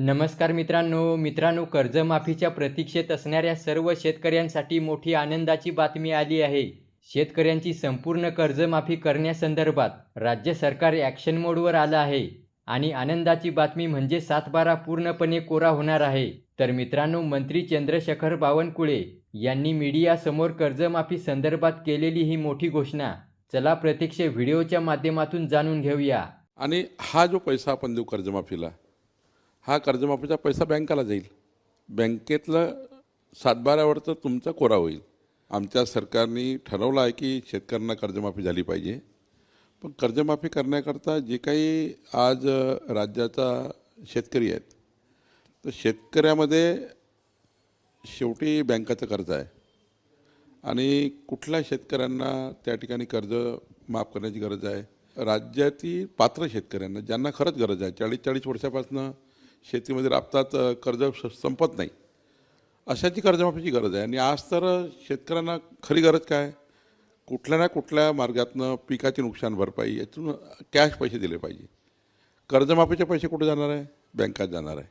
नमस्कार मित्रांनो मित्रांनो कर्जमाफीच्या प्रतीक्षेत असणाऱ्या सर्व शेतकऱ्यांसाठी मोठी आनंदाची बातमी आली आहे. शेतकऱ्यांची संपूर्ण कर्जमाफी करण्यासंदर्भात राज्य सरकार ॲक्शन मोडवर आलं आहे. आणि आनंदाची बातमी म्हणजे सातबारा पूर्णपणे कोरा होणार आहे. तर मित्रांनो मंत्री चंद्रशेखर बावनकुळे यांनी मीडियासमोर कर्जमाफी संदर्भात केलेली ही मोठी घोषणा. चला प्रत्यक्ष व्हिडिओच्या माध्यमातून जाणून घेऊया. आणि हा जो पैसा आपण देऊ कर्जमाफीला हा कर्जमाफीचा पैसा बँकाला जाईल. बँकेतलं सातबाऱ्यावरचं तुमचा कोरा होईल. आमच्या सरकारने ठरवलं आहे की शेतकऱ्यांना कर्जमाफी झाली पाहिजे. पण कर्जमाफी करण्याकरता जे काही आज राज्याचा शेतकरी आहेत तर शेतकऱ्यामध्ये शेवटी बँकाचं कर्ज आहे. आणि कुठल्या शेतकऱ्यांना त्या ठिकाणी कर्ज माफ करण्याची गरज आहे? राज्यातील पात्र शेतकऱ्यांना ज्यांना खरंच गरज आहे चाळीस चाळीस वर्षापासून शेतीमध्ये राबतात कर्ज संपत नाही. अशाची कर्जमाफीची गरज आहे. आणि आज तर शेतकऱ्यांना खरी गरज काय? कुठल्या ना कुठल्या मार्गातनं पिकाची नुकसान भरपाई यातून कॅश पैसे दिले पाहिजे. कर्जमाफीचे पैसे कुठे जाणार आहे? बँकात जाणार आहे.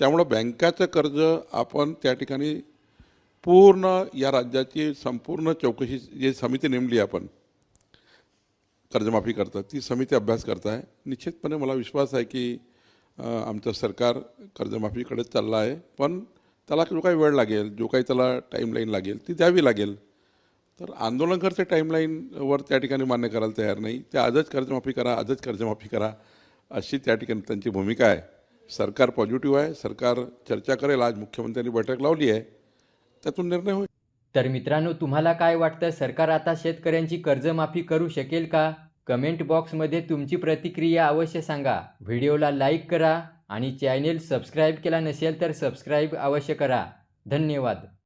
त्यामुळं बँकाचं कर्ज आपण त्या ठिकाणी पूर्ण या राज्याची संपूर्ण चौकशी जी समिती नेमली आपण कर्जमाफी करतात ती समिती अभ्यास करत आहे निश्चितपणे मला विश्वास आहे की आमचं सरकार कर्जमाफीकडे चाललं आहे. पण त्याला जो काही वेळ लागेल जो काही त्याला टाईमलाईन लागेल ती द्यावी लागेल. तर आंदोलनकर्ते टाईमलाईनवर त्या ठिकाणी मान्य करायला तयार नाही. ते आजच कर्जमाफी करा आजच कर्जमाफी करा अशी त्या ठिकाणी त्यांची भूमिका आहे. सरकार पॉझिटिव्ह आहे सरकार चर्चा करेल. आज मुख्यमंत्र्यांनी बैठक लावली आहे. त्यातून निर्णय होईल. तर मित्रांनो तुम्हाला काय वाटतं? सरकार आता शेतकऱ्यांची कर्जमाफी करू शकेल का? कमेंट बॉक्समध्ये तुमची प्रतिक्रिया अवश्य सांगा. व्हिडिओला लाईक करा आणि चॅनेल सबस्क्राईब केला नसेल तर सबस्क्राईब अवश्य करा. धन्यवाद.